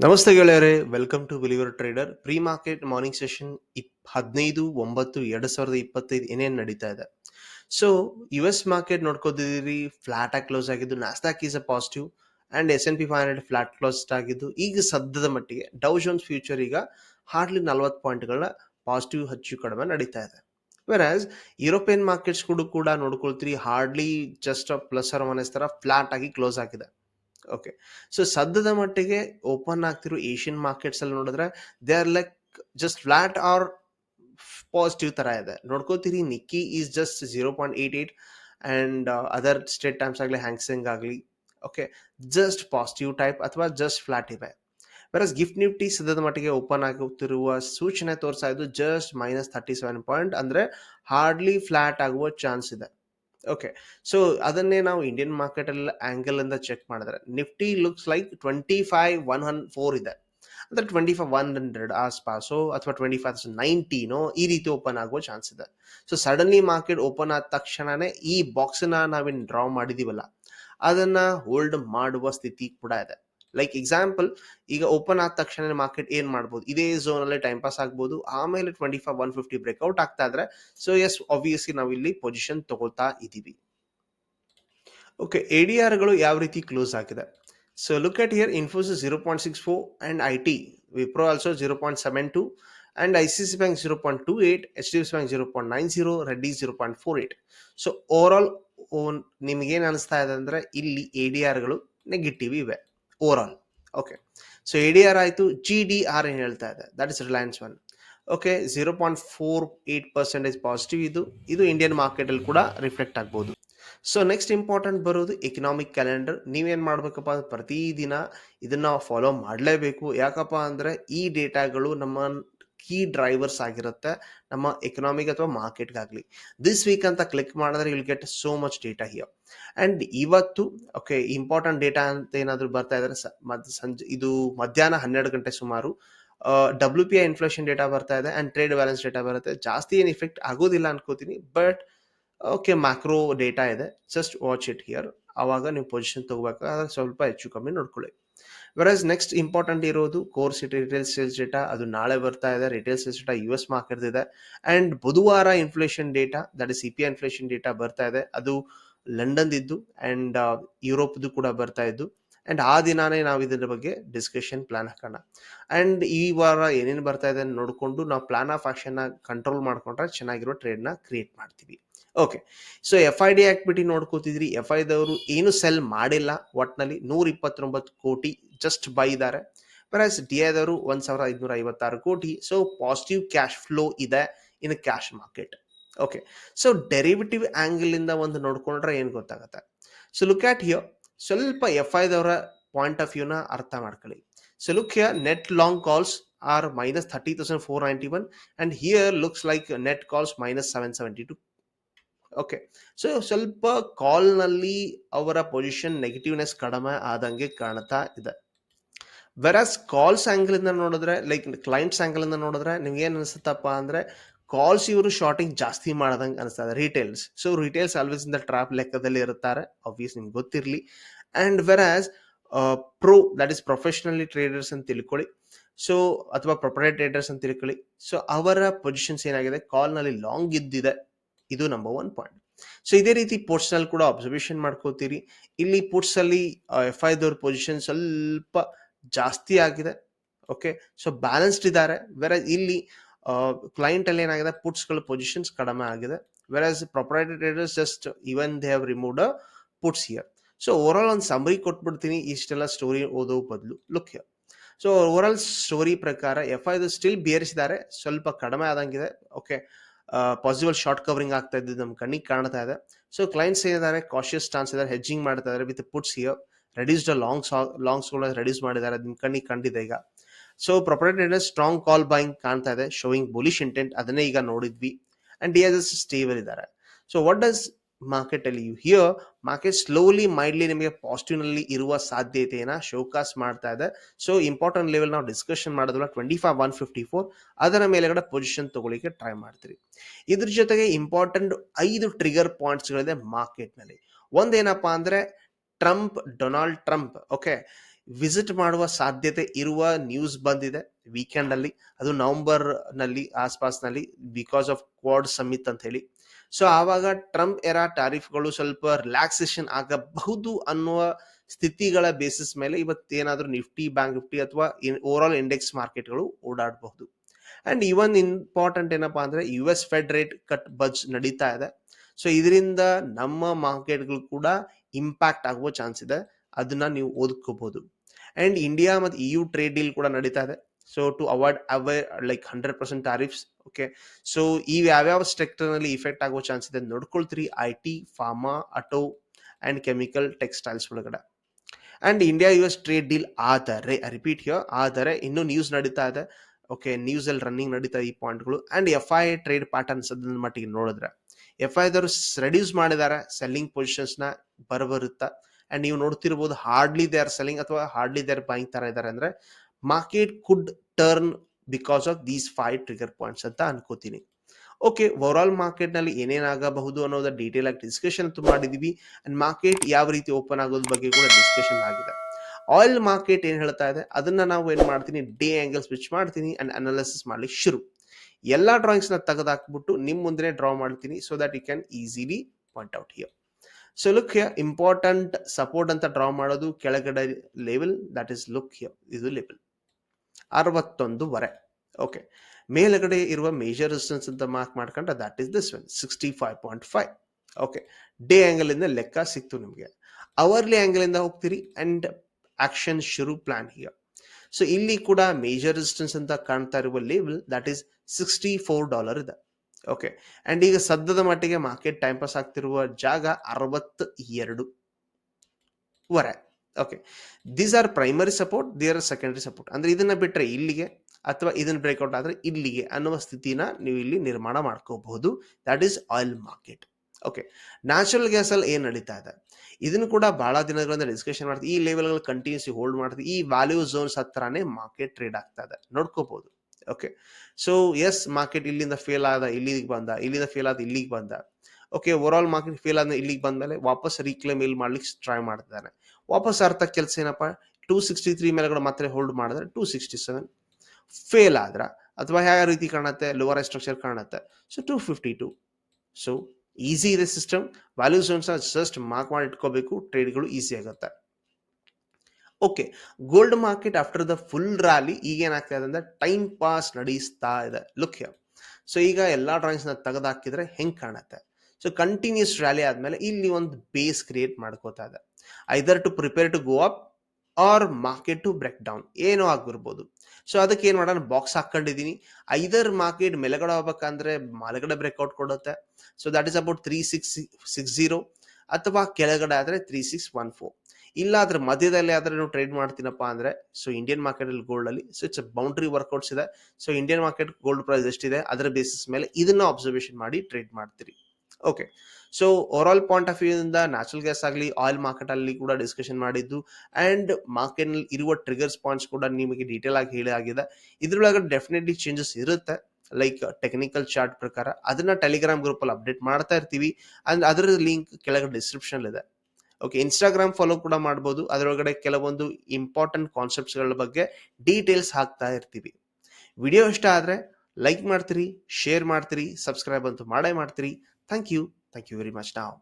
ನಮಸ್ತೆ ಗೆಳೆಯರೇ welcome to believer trader pre market morning session ಇಪ್, ಹದಿನೈದು, ಒಂಬತ್ತು, ಎರಡು ಸಾವಿರದ ಇಪ್ಪತ್ತೈದು ಏನೇನು ನಡೀತಾ ಇದೆ? ಸೊ ಯು ಎಸ್ ಮಾರ್ಕೆಟ್ ನೋಡ್ಕೋತಿದ್ದೀರಿ ಫ್ಲಾಟ್ ಆಗಿ ಕ್ಲೋಸ್ ಆಗಿದ್ದು Nasdaq is a positive and S N P five hundred flat close ಆಗಿದ್ದು, ಈಗ ಸದ್ಯದ ಮಟ್ಟಿಗೆ ಡೌ ಜೋನ್ಸ್ ಫ್ಯೂಚರ್ ಈಗ ಹಾರ್ಡ್ಲಿ ನಲ್ವತ್ತು ಪಾಯಿಂಟ್ಗಳ ಪಾಸಿಟಿವ್ ಹೆಚ್ಚು ಕಡಿಮೆ ನಡೀತಾ ಇದೆ. ವೆರಾಸ್ ಯುರೋಪಿಯನ್ ಮಾರ್ಕೆಟ್ಸ್ ಕೂಡ ಕೂಡ ನೋಡ್ಕೊಳ್ತೀರಿ hardly just plus or minus ತರ ಫ್ಲಾಟ್ ಆಗಿ ಕ್ಲೋಸ್ ಆಗಿದೆ. ಓಕೆ ಸೊ ಸದ್ಯದ ಮಟ್ಟಿಗೆ ಓಪನ್ ಆಗ್ತಿರೋ ಏಷ್ಯನ್ ಮಾರ್ಕೆಟ್ಸ್ ಅಲ್ಲಿ ನೋಡಿದ್ರೆ they are like just flat or positive ತರ ಇದೆ. ನೋಡ್ಕೋತೀರಿ Nikkei is just zero point eight eight and other state Times ಆಗಲಿ ಹ್ಯಾಂಗ್ಸಿಂಗ್ ಆಗಲಿ ಓಕೆ ಜಸ್ಟ್ ಪಾಸಿಟಿವ್ ಟೈಪ್ ಅಥವಾ ಜಸ್ಟ್ ಫ್ಲಾಟ್ ಇವೆ ವೆರಸ್ ಗಿಫ್ಟ್ ನಿಫ್ಟಿ ಸದ್ಯದ ಮಟ್ಟಿಗೆ ಓಪನ್ ಆಗುತ್ತಿರುವ ಸೂಚನೆ ತೋರಿಸ್ತಾ ಇದ್ದು just minus thirty seven point ಅಂದ್ರೆ ಹಾರ್ಡ್ಲಿ ಫ್ಲಾಟ್ ಆಗುವ ಚಾನ್ಸ್ ಇದೆ. ಓಕೆ ಸೊ ಅದನ್ನೇ ನಾವು ಇಂಡಿಯನ್ ಮಾರ್ಕೆಟ್ ಅಲ್ಲಿ ಆಂಗಲ್ ಇಂದ ಚೆಕ್ ಮಾಡಿದ್ರೆ Nifty looks like twenty five one hun four ಇದೆ. ಅಂದ್ರೆ ಟ್ವೆಂಟಿ ಫೈವ್ ಒನ್ ಹಂಡ್ರೆಡ್ ಆಸ್ಪಾಸು ಅಥವಾ ಟ್ವೆಂಟಿ ಫೈವ್ ನೈನ್ಟೀನೋ ಈ ರೀತಿ ಓಪನ್ ಆಗುವ ಚಾನ್ಸ್ ಇದೆ. ಸೊ ಸಡನ್ಲಿ ಮಾರ್ಕೆಟ್ ಓಪನ್ ಆದ ತಕ್ಷಣನೇ ಈ ಬಾಕ್ಸ್ ನಾವೇನು ಡ್ರಾ ಮಾಡಿದೀವಲ್ಲ, ಅದನ್ನ ಹೋಲ್ಡ್ ಮಾಡುವ ಸ್ಥಿತಿ ಕೂಡ ಇದೆ. ಲೈಕ್ ಎಕ್ಸಾಂಪಲ್ ಈಗ ಓಪನ್ ಆದ ತಕ್ಷಣ ಮಾರ್ಕೆಟ್ ಏನ್ ಮಾಡ್ಬೋದು? ಇದೇ ಝೋನ್ ಅಲ್ಲಿ ಟೈಮ್ ಪಾಸ್ ಆಗ್ಬೋದು. ಆಮೇಲೆ twenty five one fifty breakout ಆಗ್ತಾ ಇದ್ರೆ ಸೊ ಎಸ್ ಆಬ್ವಿಯಸ್ಲಿ ನಾವು ಇಲ್ಲಿ ಪೊಸಿಷನ್ ತಗೋತಾ ಇದ್ದೀವಿ. ಓಕೆ ಎ ಡಿ ಆರ್ಗಳು ಯಾವ ರೀತಿ ಕ್ಲೋಸ್ ಆಗಿದೆ? So look at here Infosys zero point six four and I T Wipro also zero point seven two and I C C bank zero point two eight H D F C bank zero point nine zero Reddy zero point four eight so over all ನಿಮಗೇನು ಅನಿಸ್ತಾ ಇದೆ ಅಂದ್ರೆ ಇಲ್ಲಿ A D ಆರ್ಗಳು negative ಇವೆ. All okay so A D R ಆಯಿತು G D R ಏನು ಹೇಳ್ತಾ ಇದೆ? That is Reliance one okay zero point four eight percentage positive ಇದು. ಇದು ಇಂಡಿಯನ್ ಮಾರ್ಕೆಟಲ್ಲಿ ಕೂಡ ರಿಫ್ಲೆಕ್ಟ್ ಆಗ್ಬೋದು. ಸೊ ನೆಕ್ಸ್ಟ್ ಇಂಪಾರ್ಟೆಂಟ್ ಬರೋದು ಎಕನಾಮಿಕ್ ಕ್ಯಾಲೆಂಡರ್ ನೀವೇನು ಮಾಡಬೇಕಪ್ಪ ಅಂದ್ರೆ ಪ್ರತಿದಿನ ಇದನ್ನ ಫಾಲೋ ಮಾಡಲೇಬೇಕು. ಯಾಕಪ್ಪ ಅಂದರೆ ಈ ಡೇಟಾಗಳು ನಮ್ಮ ಕೀ ಡ್ರೈವರ್ಸ್ ಆಗಿರುತ್ತೆ, ನಮ್ಮ ಎಕನಾಮಿಕ್ ಅಥವಾ ಮಾರ್ಕೆಟ್ಗಾಗಲಿ ದಿಸ್ ವೀಕ್ ಅಂತ ಕ್ಲಿಕ್ ಮಾಡಿದ್ರೆ will get so much data here and ಇವತ್ತು ಓಕೆ ಇಂಪಾರ್ಟೆಂಟ್ ಡೇಟಾ ಅಂತ ಏನಾದರೂ ಬರ್ತಾ ಮದ್- ಸಂಜೆ, ಇದು ಮಧ್ಯಾಹ್ನ ಹನ್ನೆರಡು ಗಂಟೆ ಸುಮಾರು W P I inflation data ಬರ್ತಾ ಇದೆ ಅಂಡ್ ಟ್ರೇಡ್ ಬ್ಯಾಲೆನ್ಸ್ ಡೇಟಾ ಬರುತ್ತೆ. ಜಾಸ್ತಿ ಏನು ಇಫೆಕ್ಟ್ ಆಗೋದಿಲ್ಲ ಅನ್ಕೋತೀನಿ ಬಟ್ ಓಕೆ ಮ್ಯಾಕ್ರೋ ಡೇಟಾ ಇದೆ. ಜಸ್ಟ್ ವಾಚ್ ಇಟ್ ಹಿಯರ್ ಅವಾಗ ನೀವು ಪೊಸಿಷನ್ ತಗೋಬೇಕಾದ್ರೆ ಸ್ವಲ್ಪ ಹೆಚ್ಚು ಕಮ್ಮಿ ನೋಡ್ಕೊಳ್ಳಿ. ವೆರಸ್ ನೆಕ್ಸ್ಟ್ ಇಂಪಾರ್ಟೆಂಟ್ ಇರೋದು core city retail sales data ಅದು ನಾಳೆ ಬರ್ತಾ ಇದೆ. Retail sales data U S market ಇದೆ. ಅಂಡ್ ಬುಧವಾರ inflation data that is C P inflation data ಬರ್ತಾ ಇದೆ. ಅದು ಲಂಡನ್ ಇದ್ದು ಅಂಡ್ ಯುರೋಪ್ದು ಕೂಡ ಬರ್ತಾ ಇದ್ದು ಅಂಡ್ ಆ ದಿನಾನೇ ನಾವು ಇದರ ಬಗ್ಗೆ ಡಿಸ್ಕಷನ್ ಪ್ಲಾನ್ ಹಾಕೋಣ. ಅಂಡ್ ಈ ವಾರ ಏನೇನು ಬರ್ತಾ ಇದೆ ನೋಡಿಕೊಂಡು ನಾವು ಪ್ಲಾನ್ ಆಫ್ ಆಕ್ಷನ್ನ ಕಂಟ್ರೋಲ್ ಮಾಡ್ಕೊಂಡ್ರೆ ಚೆನ್ನಾಗಿರೋ ಟ್ರೇಡ್ನ ಕ್ರಿಯೇಟ್ ಮಾಡ್ತೀವಿ. Okay so F I D activity ನೋಡ್ಕೋತಿದ್ರಿ. F ಐದವರು ಏನು ಸೆಲ್ ಮಾಡಿಲ್ಲ. ಒಟ್ನಲ್ಲಿ ನೂರ ಇಪ್ಪತ್ತೊಂಬತ್ತು ಕೋಟಿ ಜಸ್ಟ್ ಬೈ ಇದ್ದಾರೆ ಪ್ಲಸ್ ಡಿ ಐದವರು ಒಂದು ಸಾವಿರದ ಐದುನೂರ ಐವತ್ತಾರು ಕೋಟಿ. ಸೊ ಪಾಸಿಟಿವ್ ಕ್ಯಾಶ್ ಫ್ಲೋ ಇದೆ in cash market okay so derivative angle ಇಂದ ಒಂದು ನೋಡ್ಕೊಂಡ್ರೆ ಏನ್ ಗೊತ್ತಾಗುತ್ತೆ? ಸೊ ಲುಕ್ ಆಟ್ ಹಿಯರ್ ಸ್ವಲ್ಪ ಎಫ್ ದವರ ಪಾಯಿಂಟ್ ಆಫ್ ವ್ಯೂನ ಅರ್ಥ ಮಾಡ್ಕೊಳ್ಳಿ. So look here net long calls are minus thirty thousand four ninety one and here looks like net calls minus seven seventy two okay so ಸ್ವಲ್ಪ ಕಾಲ್ನಲ್ಲಿ ಅವರ position negativeness ಕಡಿಮೆ ಆದಂಗೆ ಕಾಣ್ತಾ ಇದೆ. ವೆರಸ್ ಕಾಲ್ಸ್ ಆಂಗಲ್ ಇಂದ ನೋಡಿದ್ರೆ ಲೈಕ್ ಕ್ಲೈಂಟ್ಸ್ ಆಂಗಲ್ ಇಂದ ನೋಡಿದ್ರೆ ನಿಮ್ಗೆ ಏನು ಅನಿಸುತ್ತಪ್ಪ ಅಂದ್ರೆ ಕಾಲ್ಸ್ ಇವರು ಶಾರ್ಟಿಂಗ್ ಜಾಸ್ತಿ ಮಾಡದಂಗೆ ಅನಿಸ್ತಾ ಇದೆ. ರಿಟೇಲ್ಸ್ ಸೊ ರಿಟೇಲ್ಸ್ ಆಲ್ವೇಸ್ ಇಂದ ಟ್ರಾಪ್ ಲೆಕ್ಕದಲ್ಲಿ ಇರುತ್ತಾರೆ. ಆಬ್ವಿಯಸ್ ನಿಮ್ಗೆ ಗೊತ್ತಿರಲಿ. And versus pro that is professionally traders ಅಂತ ತಿಳ್ಕೊಳ್ಳಿ. ಸೊ ಅಥವಾ ಪ್ರೊಪರೇಟ್ ಟ್ರೇಡರ್ಸ್ ಅಂತ ತಿಳ್ಕೊಳ್ಳಿ. ಸೊ ಅವರ ಪೊಸಿಷನ್ಸ್ ಏನಾಗಿದೆ? ಕಾಲ್ನಲ್ಲಿ ಲಾಂಗ್ ಇದ್ದಿದೆ. ಇದು ನಂಬರ್ ಒನ್ ಪಾಯಿಂಟ್ ಸೊ ಇದೇ ರೀತಿ ಪೋರ್ಟ್ಸ್ನಲ್ಲಿ ಕೂಡ ಅಬ್ಸರ್ವೇಷನ್ ಮಾಡ್ಕೋತೀರಿ. ಇಲ್ಲಿ ಪೋರ್ಟ್ಸ್ ಅಲ್ಲಿ ಎಫ್ ಐದವ್ರ ಪೊಸಿಷನ್ ಸ್ವಲ್ಪ ಜಾಸ್ತಿ ಆಗಿದೆ. ಓಕೆ ಸೊ ಬ್ಯಾಲೆನ್ಸ್ಡ್ ಇದ್ದಾರೆ. ವೆರ ಇಲ್ಲಿ ಕ್ಲೈಂಟ್ ಅಲ್ಲಿ ಏನಾಗಿದೆ? ಪುಟ್ಸ್ಗಳ ಪೊಸಿಷನ್ಸ್ ಕಡಿಮೆ ಆಗಿದೆ. Versus proprietor traders just even they have removed puts here so over all ಒಂದು ಸಮರಿ ಕೊಟ್ಬಿಡ್ತೀನಿ. ಇಷ್ಟೆಲ್ಲ ಸ್ಟೋರಿ ಓದೋ ಬದಲು. Look here so over all story ಪ್ರಕಾರ ಎಫ್ ದ ಸ್ಟಿಲ್ ಬೇರಿಸಿದ್ದಾರೆ ಸ್ವಲ್ಪ ಕಡಿಮೆ ಆದಂಗಿದೆ. ಓಕೆ ಪಾಸಿಬಲ್ ಶಾರ್ಟ್ ಕವರಿಂಗ್ ಆಗ್ತಾ ಇದ್ದು ನಮ್ಮ ಕಣ್ಣಿಗೆ ಕಾಣ್ತಾ ಇದೆ. ಸೊ ಕ್ಲೈಂಟ್ಸ್ ಏನಿದ್ದಾರೆ? ಕಾಶಿಯಸ್ ಸ್ಟಾನ್ಸ್ ಇದ್ದಾರೆ. ಹೆಜ್ಜಿಂಗ್ ಮಾಡ್ತಾ ಇದ್ದಾರೆ with puts here reduced longs longs reduce ಮಾಡಿದ್ದಾರೆ. ನಿಮ್ ಕಣ್ಣಿಗೆ ಕಂಡಿದೆ ಈಗ. So proprietor strong call buying ಕಾಣ್ತಾ ಇದೆ ಶೋಯಿಂಗ್ ಬುಲಿಶ್ ಇಂಟೆಂಟ್ ಅದನ್ನೇ ಈಗ ನೋಡಿದ್ವಿ. ಅಂಡ್ ಡಿ ಎಸ್ ಸ್ಟೇಬಲ್ ಇದ್ದಾರೆ. ಸೊ ವಾಟ್ ಡಸ್ ಮಾರ್ಕೆಟ್ ಅಲ್ಲಿ you here market slowly mildly ನಿಮಗೆ ಪಾಸಿಟಿವ್ನಲ್ಲಿ ಇರುವ ಸಾಧ್ಯತೆಯನ್ನ ಶೋಕಾಸ್ ಮಾಡ್ತಾ ಇದೆ ಸೊ ಇಂಪಾರ್ಟೆಂಟ್ ಲೆವೆಲ್ ನಾವು ಡಿಸ್ಕಷನ್ ಮಾಡೋದಿಲ್ಲ twenty five one fifty four ಅದರ ಮೇಲೆಗಡೆ ಪೊಸಿಷನ್ ತಗೊಳ್ಳಿಕ್ಕೆ ಟ್ರೈ ಮಾಡ್ತೀರಿ. ಇದ್ರ ಜೊತೆಗೆ ಇಂಪಾರ್ಟೆಂಟ್ ಐದು ಟ್ರಿಗರ್ ಪಾಯಿಂಟ್ಸ್ ಗಳಿದೆ ಮಾರ್ಕೆಟ್ನಲ್ಲಿ. ಒಂದೇನಪ್ಪಾ ಅಂದ್ರೆ Trump Donald Trump okay visit ಮಾಡುವ ಸಾಧ್ಯತೆ ಇರುವ ನ್ಯೂಸ್ ಬಂದಿದೆ ವೀಕೆಂಡ್ ಅಲ್ಲಿ. ಅದು ನವೆಂಬರ್ನಲ್ಲಿ ಆಸ್ಪಾಸ್ನಲ್ಲಿ ಬಿಕಾಸ್ ಆಫ್ ಕ್ವಾಡ್ ಸಮಿತ್ ಅಂತ ಹೇಳಿ. ಸೊ ಆವಾಗ ಟ್ರಂಪ್ ಎರಾ ಟಾರಿಫ್ಗಳು ಸ್ವಲ್ಪ ರಿಲ್ಯಾಕ್ಸೇಷನ್ ಆಗಬಹುದು ಅನ್ನುವ ಸ್ಥಿತಿಗಳ ಬೇಸಿಸ್ ಮೇಲೆ ಇವತ್ತೇನಾದ್ರೂ ನಿಫ್ಟಿ ಬ್ಯಾಂಕ್ ನಿಫ್ಟಿ ಅಥವಾ ಓವರ್ ಆಲ್ ಇಂಡೆಕ್ಸ್ ಮಾರ್ಕೆಟ್ಗಳು ಓಡಾಡಬಹುದು. ಅಂಡ್ ಇವನ್ ಇಂಪಾರ್ಟೆಂಟ್ ಏನಪ್ಪಾ ಅಂದ್ರೆ U S Fed rate cut buzz ನಡೀತಾ ಇದೆ. ಸೊ ಇದರಿಂದ ನಮ್ಮ ಮಾರ್ಕೆಟ್ಗಳು ಕೂಡ ಇಂಪ್ಯಾಕ್ಟ್ ಆಗುವ ಚಾನ್ಸ್ ಇದೆ. ಅದನ್ನ ನೀವು ಓದ್ಕೋಬಹುದು ಅಂಡ್ ಇಂಡಿಯಾ ಮತ್ತು ಇ ಯು ಟ್ರೇಡ್ ಡೀಲ್ ಕೂಡ ನಡೀತಾ ಇದೆ. So to avoid away like hundred percent tariffs okay so ಈ ಯಾವ್ಯಾವ ಸೆಕ್ಟರ್ನಲ್ಲಿ ಇಫೆಕ್ಟ್ ಆಗೋ ಚಾನ್ಸ್ ಇದೆ ನೋಡ್ಕೊಳ್ತೀರಿ. I T pharma auto and chemical textiles ಒಳಗಡೆ. And India U S trade deal ಆದರೆ ರಿಪೀಟ್ ಹಿಯರ್ ಆದರೆ ಇನ್ನೂ ನ್ಯೂಸ್ ನಡೀತಾ ಇದೆ. ಓಕೆ ನ್ಯೂಸ್ ಅಲ್ಲಿ ರನ್ನಿಂಗ್ ನಡೀತಾ ಈ ಪಾಯಿಂಟ್ಗಳು. And F I trade patterns ಅದನ್ನ ಮಟ್ಟಿಗೆ ನೋಡಿದ್ರೆ ಎಫ್ ಐ ಐದವರು ರೆಡ್ಯೂಸ್ ಮಾಡಿದ್ದಾರೆ ಸೆಲ್ಲಿಂಗ್ ಪೊಸಿಷನ್ಸ್ನ ಬರಬರುತ್ತಾ? ಅಂಡ್ ನೀವು ನೋಡ್ತಿರ್ಬೋದು ಹಾರ್ಡ್ಲಿ ದೇ ಆರ್ ಸೆಲ್ಲಿಂಗ್ ಅಥವಾ ಹಾರ್ಡ್ಲಿ ದೇ ಆರ್ ಬೈಂಗ್ ತರ ಇದ್ದಾರೆ ಅಂದ್ರೆ market could turn because of these five trigger points ಅಂತ ಅನ್ಕೋತೀನಿ. ಓಕೆ ಓವರ್ ಆಲ್ ಮಾರ್ಕೆಟ್ನಲ್ಲಿ ಏನೇನಾಗಬಹುದು ಅನ್ನೋದ ಡೀಟೇಲ್ ಆಗಿ ಡಿಸ್ಕಷನ್ ಮಾಡಿದೀವಿ. ಅಂಡ್ ಮಾರ್ಕೆಟ್ ಯಾವ ರೀತಿ ಓಪನ್ ಆಗೋದ್ರ ಬಗ್ಗೆ ಕೂಡ ಡಿಸ್ಕಷನ್ ಆಗಿದೆ. ಆಯಿಲ್ ಮಾರ್ಕೆಟ್ ಏನ್ ಹೇಳ್ತಾ ಇದೆ? ಅದನ್ನ ನಾವು ಏನ್ ಮಾಡ್ತೀನಿ? ಡೇ ಆಂಗಲ್ ಸ್ವಿಚ್ ಮಾಡ್ತೀನಿ ಅಂಡ್ ಅನಾಲಿಸಿಸ್ ಮಾಡ್ಲಿಕ್ಕೆ ಶುರು. ಎಲ್ಲಾ ಡ್ರಾಯಿಂಗ್ಸ್ನ ತೆಗೆದಾಕ್ಬಿಟ್ಟು ನಿಮ್ ಮುಂದೆ ಡ್ರಾ ಮಾಡ್ತೀನಿ so that you can easily point out here so look here important support ಅಂತ ಡ್ರಾ ಮಾಡೋದು ಕೆಳಗಡೆ level that is look here ಇದು ಲೆವೆಲ್ ಅರವತ್ತೊಂದುವರೆ ಓಕೆ ಮೇಲಗಡೆ ಇರುವ ಮೇಜರ್ ರೆಸಿಸ್ಟೆನ್ಸ್ ಅಂತ ಮಾರ್ಕ್ ಮಾಡ್ಕೊಂಡ್ರೆ that is this one sixty five point five okay day angle ಇಂದ ಲೆಕ್ಕ ಸಿಕ್ತು ನಿಮಗೆ ಅವರ್ಲಿ ಆಂಗಲ್ ಇಂದ ಹೋಗ್ತೀರಿ ಅಂಡ್ ಆಕ್ಷನ್ ಶುರು ಪ್ಲಾನ್ ಹಿಯರ್ ಸೊ ಇಲ್ಲಿ ಕೂಡ ಮೇಜರ್ ರೆಸಿಸ್ಟೆನ್ಸ್ ಅಂತ ಕಾಣ್ತಾ ಇರುವ level that is sixty four dollar ಇದೆ ಓಕೆ ಅಂಡ್ ಈಗ ಸದ್ಯದ ಮಟ್ಟಿಗೆ ಮಾರ್ಕೆಟ್ ಟೈಮ್ ಪಾಸ್ ಆಗ್ತಿರುವ ಜಾಗ ಅರವತ್ತ ಎರಡು ವರೆ okay these are primary support there secondary support ಅಂದ್ರೆ ಇದನ್ನ ಬಿಟ್ಟರೆ ಇಲ್ಲಿಗೆ ಅಥವಾ ಇದನ್ನ ಬ್ರೇಕ್ಔಟ್ ಆದ್ರೆ ಇಲ್ಲಿಗೆ ಅನ್ನುವ ಸ್ಥಿತಿನ ನೀವು ಇಲ್ಲಿ ನಿರ್ಮಾಣ ಮಾಡ್ಕೋಬಹುದು. That is oil market okay natural gas ಅಲ್ಲಿ ಏನ್ ನಡೀತಾ ಇದೆ? ಇದನ್ನು ಕೂಡ ಬಹಳ ದಿನಗಳಿಂದ ಡಿಸ್ಕಷನ್ ಮಾಡ್ತೀವಿ. ಈ ಲೆವೆಲ್ ಕಂಟಿನ್ಯೂಸ್ ಹೋಲ್ಡ್ ಮಾಡ್ತೀವಿ. ಈ ವ್ಯಾಲ್ಯೂ ಝೋನ್ಸ್ ಹತ್ರನೇ ಮಾರ್ಕೆಟ್ ಟ್ರೇಡ್ ಆಗ್ತಾ ಇದೆ. ನೋಡ್ಕೋಬಹುದು. ಓಕೆ ಸೊ ಎಸ್ ಮಾರ್ಕೆಟ್ ಇಲ್ಲಿಂದ ಫೇಲ್ ಆದ, ಇಲ್ಲಿಗೆ ಬಂದ, ಇಲ್ಲಿಂದ ಫೇಲ್ ಆದ, ಇಲ್ಲಿಗೆ ಬಂದ. Okay over all market fail ಆದ, ಇಲ್ಲಿಗೆ ಬಂದ್ಮೇಲೆ ವಾಪಸ್ ರೀಕ್ಲೇಮ್ ಇಲ್ಲಿ ಮಾಡ್ಲಿಕ್ಕೆ ಟ್ರೈ ಮಾಡ್ತಿದ್ದಾನೆ. ವಾಪಸ್ ಅರ್ಥ ಕೆಲಸ ಏನಪ್ಪ? ಟೂ ಸಿಕ್ಸ್ಟಿ ತ್ರೀ ಮೇಲೆಗಡೆ ಮಾತ್ರ ಹೋಲ್ಡ್ ಮಾಡಿದ್ರೆ ಟೂ ಸಿಕ್ಸ್ಟಿ ಸೆವೆನ್ ಫೇಲ್ ಆದ್ರ, ಅಥವಾ ಯಾವ ರೀತಿ ಕಾಣುತ್ತೆ? ಲೋವರ್ ಸ್ಟ್ರಕ್ಚರ್ ಕಾಣುತ್ತೆ. So two fifty two so easy ಇದೆ system value zones just mark ಮಾಡಿ ಇಟ್ಕೋಬೇಕು. ಟ್ರೇಡ್ಗಳು ಈಸಿ ಆಗುತ್ತೆ. Okay gold market after the full rally ಈಗ ಏನಾಗ್ತಾ ಇದೆ ಅಂದ್ರೆ ಟೈಮ್ ಪಾಸ್ ನಡೀತಾ ಇದೆ. ಲುಕ್ ಹಿಯರ್ ಸೊ ಈಗ ಎಲ್ಲಾ ಡ್ರಾಯಿಂಗ್ಸ್ನ ತೆಗೆದಾಕಿದ್ರೆ ಹೆಂಗ್ ಕಾಣುತ್ತೆ? ಸೊ ಕಂಟಿನ್ಯೂಸ್ ರ್ಯಾಲಿ ಆದ್ಮೇಲೆ ಇಲ್ಲಿ ಒಂದು ಬೇಸ್ ಕ್ರಿಯೇಟ್ ಮಾಡ್ಕೋತಾ ಇದೆ. Either to prepare to go up or market to break down ಏನೋ ಆಗಿರ್ಬೋದು. ಸೊ ಅದಕ್ಕೆ ಏನ್ ಮಾಡೋಣ? ಬಾಕ್ಸ್ ಹಾಕೊಂಡಿದ್ದೀನಿ ಐದರ್ ಮಾರ್ಕೆಟ್ ಮೆಲಗಡೆ ಹೋಗ್ಬೇಕಂದ್ರೆ ಮಲಗಡೆ ಬ್ರೇಕ್ಔಟ್ ಕೊಡುತ್ತೆ. So that is about three six six zero ಅಥವಾ ಕೆಳಗಡೆ ಆದರೆ ತ್ರೀ ಸಿಕ್ಸ್ ಒನ್ ಫೋರ್ ಇಲ್ಲ ಅದ್ರ ಮಧ್ಯದಲ್ಲಿ ಆದರೆ ನೀವು ಟ್ರೇಡ್ ಮಾಡ್ತೀನಪ್ಪ ಅಂದ್ರೆ ಸೊ ಇಂಡಿಯನ್ ಮಾರ್ಕೆಟಲ್ಲಿ ಗೋಲ್ಡಲ್ಲಿ ಸೊ ಇಟ್ಸ್ ಬೌಂಡ್ರಿ ವರ್ಕೌಟ್ಸ್ ಇದೆ. So Indian market gold price ಎಷ್ಟಿದೆ, ಅದರ ಬೇಸಿಸ್ ಮೇಲೆ ಇದನ್ನ ಅಬ್ಸರ್ವೇಷನ್ ಮಾಡಿ ಟ್ರೇಡ್ ಮಾಡ್ತೀರಿ. Okay so over all point of view ಇಂದ ನ್ಯಾಚುರಲ್ ಗ್ಯಾಸ್ ಆಗಲಿ ಆಯಿಲ್ ಮಾರ್ಕೆಟ್ ಅಲ್ಲಿ ಕೂಡ ಡಿಸ್ಕಷನ್ ಮಾಡಿದ್ದು ಅಂಡ್ ಮಾರ್ಕೆಟ್ ಇರುವ ಟ್ರಿಗರ್ಸ್ ಪಾಯಿಂಟ್ಸ್ ಕೂಡ ನಿಮಗೆ ಡೀಟೇಲ್ ಆಗಿ ಹೇಳಿ ಆಗಿದೆ. ಇದ್ರೊಳಗೆ ಡೆಫಿನೆಟ್ಲಿ ಚೇಂಜಸ್ ಇರುತ್ತೆ. ಲೈಕ್ ಟೆಕ್ನಿಕಲ್ ಚಾರ್ಟ್ ಪ್ರಕಾರ ಅದನ್ನ ಟೆಲಿಗ್ರಾಮ್ ಗ್ರೂಪ್ ಅಲ್ಲಿ ಅಪ್ಡೇಟ್ ಮಾಡ್ತಾ ಇರ್ತೀವಿ. ಅಂಡ್ ಅದರ ಲಿಂಕ್ ಕೆಳಗಡೆ ಡಿಸ್ಕ್ರಿಪ್ಷನ್ ಇದೆ. ಓಕೆ ಇನ್ಸ್ಟಾಗ್ರಾಮ್ ಫಾಲೋ ಕೂಡ ಮಾಡ್ಬೋದು. ಅದರೊಳಗಡೆ ಕೆಲವೊಂದು ಇಂಪಾರ್ಟೆಂಟ್ ಕಾನ್ಸೆಪ್ಟ್ಸ್ಗಳ ಬಗ್ಗೆ ಡೀಟೇಲ್ಸ್ ಹಾಕ್ತಾ ಇರ್ತೀವಿ. ವಿಡಿಯೋ ಇಷ್ಟ ಆದ್ರೆ ಲೈಕ್ ಮಾಡ್ತೀರಿ ಶೇರ್ ಮಾಡ್ತೀರಿ ಸಬ್ಸ್ಕ್ರೈಬ್ ಅಂತೂ ಮಾಡೇ ಮಾಡ್ತೀರಿ. Thank you thank you very much ನಾವು